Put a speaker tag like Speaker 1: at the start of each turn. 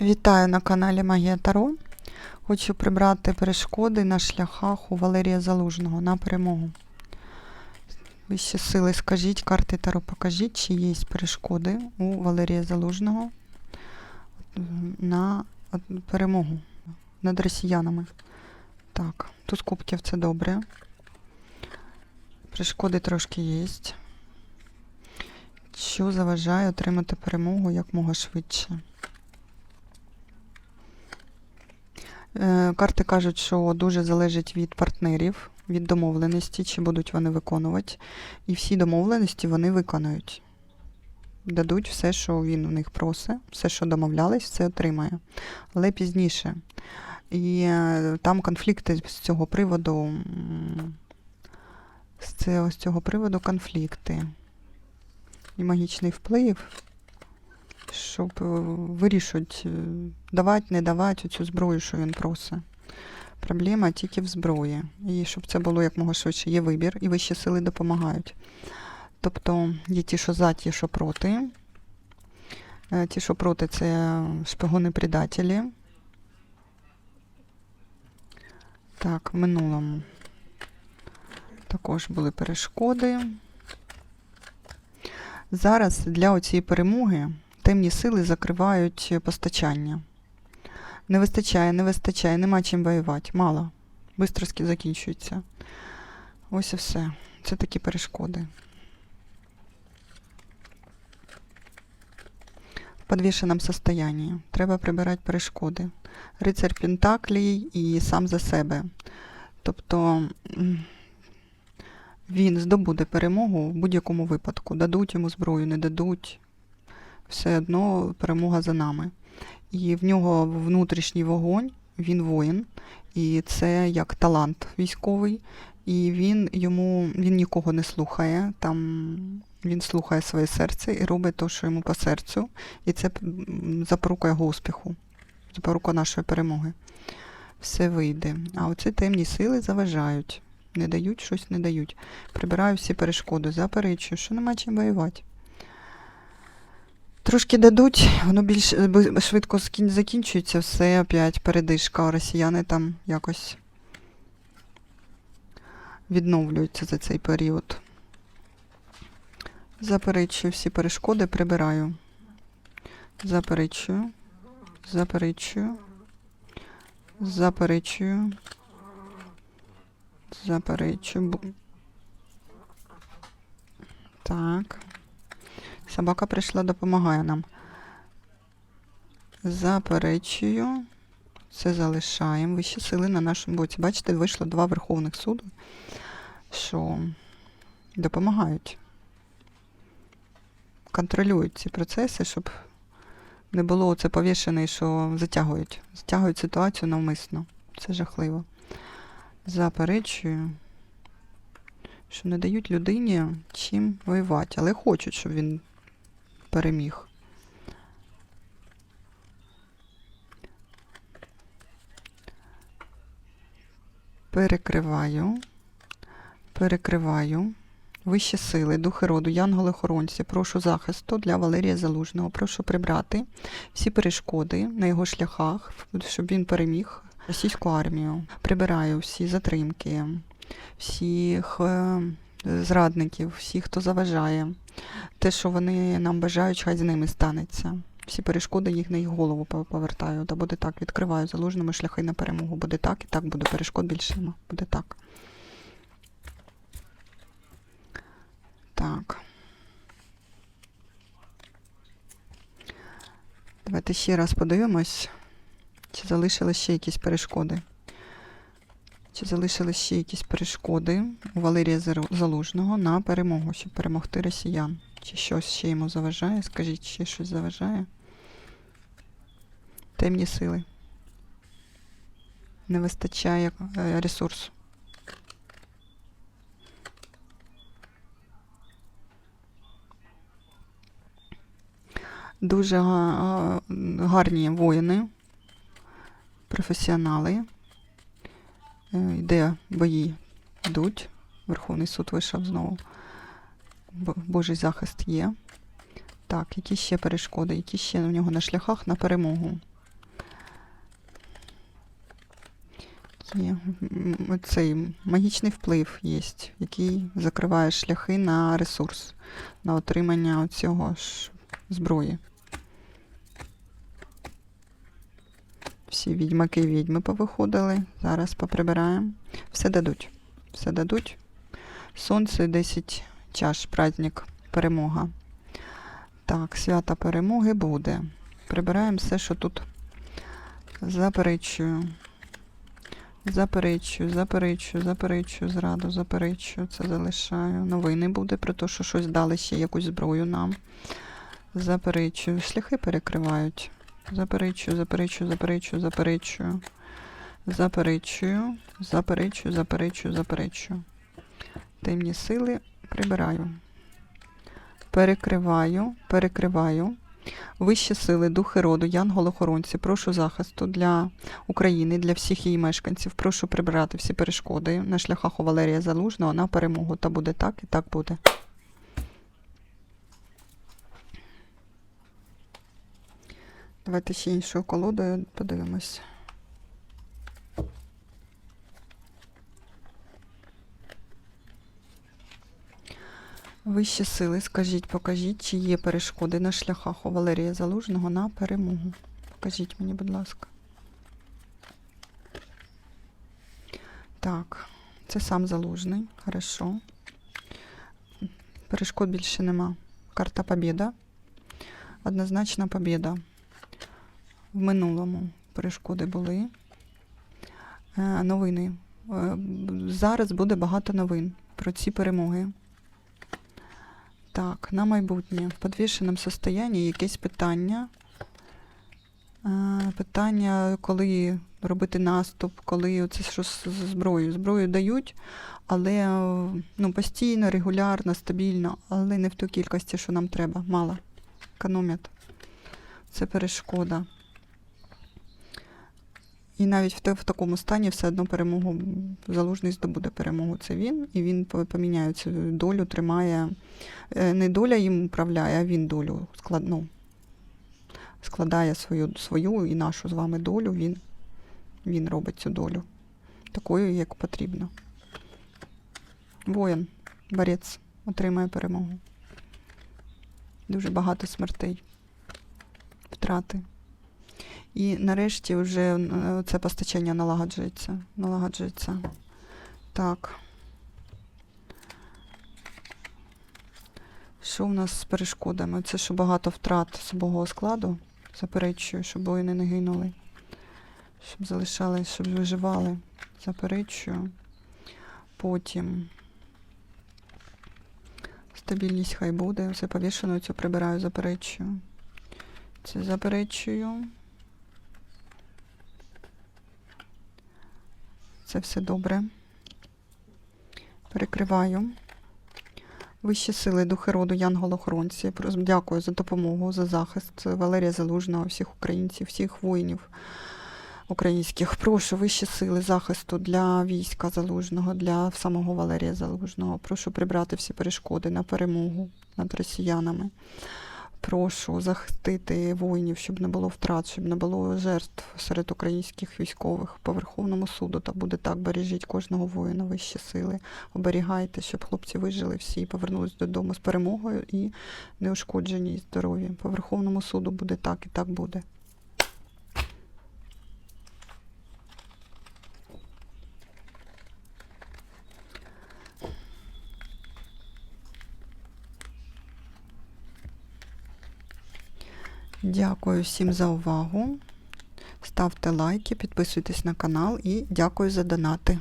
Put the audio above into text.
Speaker 1: Вітаю на каналі Магія Таро. Хочу прибрати перешкоди на шляхах у Валерія Залужного на перемогу. Вищі сили, скажіть, карти Таро покажіть, чи є перешкоди у Валерія Залужного на перемогу над росіянами. Так, тут кубків це добре. Перешкоди трошки є. Що заважає отримати перемогу якмога швидше? Карти кажуть, що дуже залежить від партнерів, від домовленості, чи будуть вони виконувати. І всі домовленості вони виконують. Дадуть все, що він у них просить, все, що домовлялись, все отримає. Але пізніше. І е, там конфлікти з цього приводу. З цього приводу конфлікти. І магічний вплив щоб е, вирішують, е, давати, не давати цю зброю, що він просить. Проблема тільки в зброї. І щоб це було якмога швидше, є вибір, і вищі сили допомагають. Тобто є ті, що за, ті, що проти. Е, Ті, що проти, це шпигуни-предателі. Так, в минулому також були перешкоди. Зараз для цієї перемоги темні сили закривають постачання. Не вистачає, не вистачає, нема чим воювати. Мало. Бистро закінчується. Ось і все. Це такі перешкоди. В підвішеному состоянні. Треба прибирати перешкоди. Рицар Пентаклій і сам за себе. Тобто він здобуде перемогу в будь-якому випадку. Дадуть йому зброю, не дадуть все одно перемога за нами. І в нього внутрішній вогонь, він воїн, і це як талант військовий. І він йому він нікого не слухає. Там він слухає своє серце і робить те, що йому по серцю. І це запорука його успіху, запорука нашої перемоги. Все вийде. А оці темні сили заважають. Не дають, щось не дають. Прибираю всі перешкоди, заперечую, що нема чим воювати. Трошки дадуть, воно більш е, швидко закінчується, все опять передишка. Росіяни там якось відновлюються за цей період. Заперечую всі перешкоди, прибираю. Заперечую. Заперечую. Заперечую. Заперечую. Так. Собака прийшла, допомагає нам. Заперечую. Це залишаємо. Вищі сили на нашому боці. Бачите, вийшло два Верховних суду, що допомагають. Контролюють ці процеси, щоб не було оце повішене, що затягують. Затягують ситуацію навмисно. Це жахливо. Заперечую, що не дають людині чим воювати, але хочуть, щоб він переміг. Перекриваю, перекриваю. Вищі сили, духи роду, янголи-охоронці, прошу захисту для Валерія Залужного. Прошу прибрати всі перешкоди на його шляхах, щоб він переміг російську армію. Прибираю всі затримки, всіх е, зрадників, всіх, хто заважає. Те, що вони нам бажають, хай з ними станеться. Всі перешкоди їх на їх голову повертаю. Та буде так, відкриваю залужними шляхи на перемогу. Буде так і так буде. Перешкод більше. Буде так. Так. Давайте ще раз подивимось, чи залишились ще якісь перешкоди. Чи залишились ще якісь перешкоди у Валерія Залужного на перемогу, щоб перемогти росіян? Чи щось ще йому заважає? Скажіть, ще щось заважає? Темні сили. Не вистачає е, ресурсу. Дуже гарні воїни, професіонали. Е, йде бої йдуть. Верховний суд вийшов знову. Божий захист є. Так, які ще перешкоди, які ще в нього на шляхах на перемогу. Цей магічний вплив є, який закриває шляхи на ресурс, на отримання цього ж зброї. Всі відьмаки і відьми повиходили. Зараз поприбираємо. Все дадуть. Все дадуть. Сонце 10 чаш, праздник, перемога. Так, свята перемоги буде. Прибираємо все, що тут заперечую. Заперечую, заперечую, заперечую, зраду, заперечую. Це залишаю. Новини буде про те, що щось дали ще якусь зброю нам. Заперечую. Шляхи перекривають. Заперечую, заперечую, заперечую, заперечую. Заперечую, заперечую, заперечую, заперечую. Темні сили прибираю. Перекриваю, перекриваю. Вищі сили, духи роду, янголи-охоронці, прошу захисту для України, для всіх її мешканців. Прошу прибирати всі перешкоди на шляхах у Валерія Залужного на перемогу. Та буде так і так буде. Давайте ще іншою колодою подивимось. Вищі сили, скажіть, покажіть, чи є перешкоди на шляхах у Валерія Залужного на перемогу. Покажіть мені, будь ласка. Так, це сам залужний. Хорошо. Перешкод більше нема. Карта Побєда. Однозначна побєда. В минулому перешкоди були. Е, новини. Е, зараз буде багато новин про ці перемоги. Так, на майбутнє. В підвішеному состоянні якесь питання. Е, питання, коли робити наступ, коли це що з зброєю. Зброю дають, але ну, постійно, регулярно, стабільно, але не в тій кількості, що нам треба. Мало. Економять. Це перешкода. І навіть в, в такому стані все одно перемогу залужний здобуде перемогу. Це він, і він поміняє цю долю, тримає. Е, Не доля їм управляє, а він долю склад, ну, складає свою, свою і нашу з вами долю. Він, він робить цю долю такою, як потрібно. Воїн, борець, отримає перемогу. Дуже багато смертей, втрати. І нарешті вже е, це постачання налагоджується. Налагоджується. Так. Що в нас з перешкодами? Це що багато втрат особового складу. Заперечую, щоб воїни не гинули. Щоб залишались, щоб виживали. Заперечую. Потім. Стабільність хай буде. Все повішено, цю прибираю, заперечую. Це заперечую. Це все добре. Перекриваю. Вищі сили, духи роду, янголохоронці. Дякую за допомогу, за захист Валерія Залужного, всіх українців, всіх воїнів українських. Прошу вищі сили захисту для війська Залужного, для самого Валерія Залужного. Прошу прибрати всі перешкоди на перемогу над росіянами. Прошу захистити воїнів, щоб не було втрат, щоб не було жертв серед українських військових по Верховному суду. Та буде так, бережіть кожного воїна вищі сили. Оберігайте, щоб хлопці вижили всі і повернулись додому з перемогою і неушкоджені і здорові. По Верховному суду буде так і так буде. Дякую всім за увагу. Ставте лайки, підписуйтесь на канал і дякую за донати.